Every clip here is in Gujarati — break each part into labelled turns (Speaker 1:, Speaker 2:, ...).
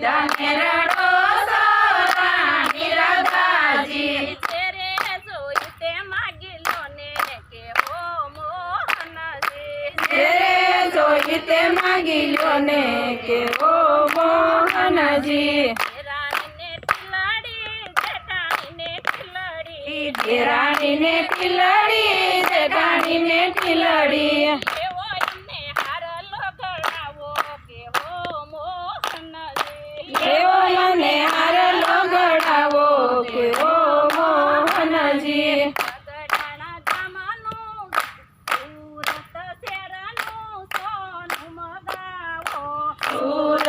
Speaker 1: ಇದ್ದನೆರಡು ಸಾವಿರ ನಿರದಾಜಿ ತೆರೆ
Speaker 2: ಜೋಯಿತೆ ಮಗಿಲೋನೇಕೆ ಓ ಮೋಹನಜಿ ತೆರೆ ಜೋಯಿತೆ ಮಗಿಲೋನೇಕೆ ಓ ಮೋಹನಜಿ
Speaker 1: રાણીને ખીલડી રાણીને ખીલડી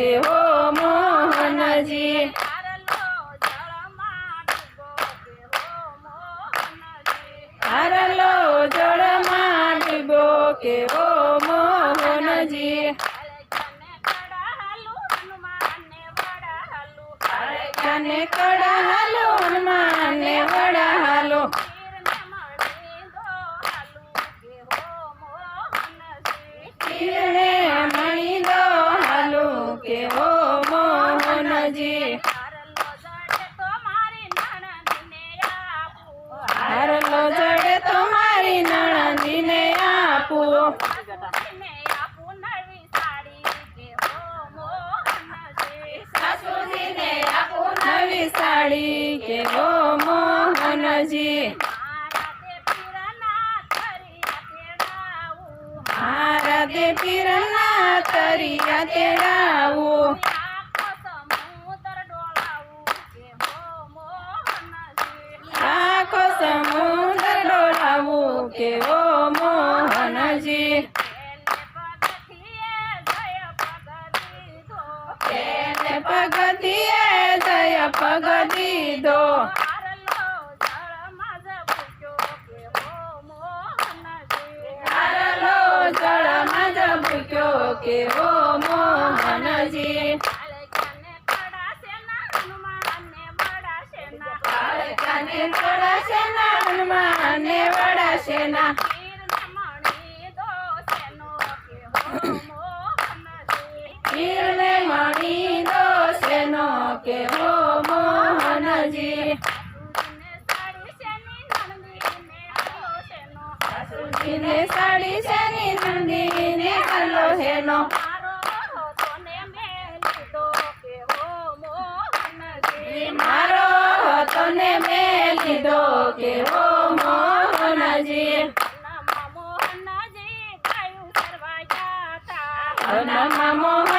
Speaker 1: કે હો મોહનજી. હરલો જળમાં ડૂબો કે હો મોહનજી. કને કડા હાલો
Speaker 2: હનુમાન ને વડા
Speaker 1: સાડી કેવો મોહનજી હારતે પીરના
Speaker 2: તરિયા તેડાવું
Speaker 1: આખો સમુદ્ર ડોળાવું કેવો મોહનજી પગથી પગ દીધો જળમાં જ ભૂક્યો કે
Speaker 2: ઓ મોહનજી.
Speaker 1: કાને પડાશે ના હનુમાન ને.
Speaker 2: વડાશે ના.
Speaker 1: ને સાડી શેની નંદિની
Speaker 2: ને
Speaker 1: કલ્લો
Speaker 2: હેનો
Speaker 1: મારો હતો ને મેં લીધો કે હો મોહનજી.
Speaker 2: મોહનજી
Speaker 1: કયું કરવા ગયા
Speaker 2: હતા મોહન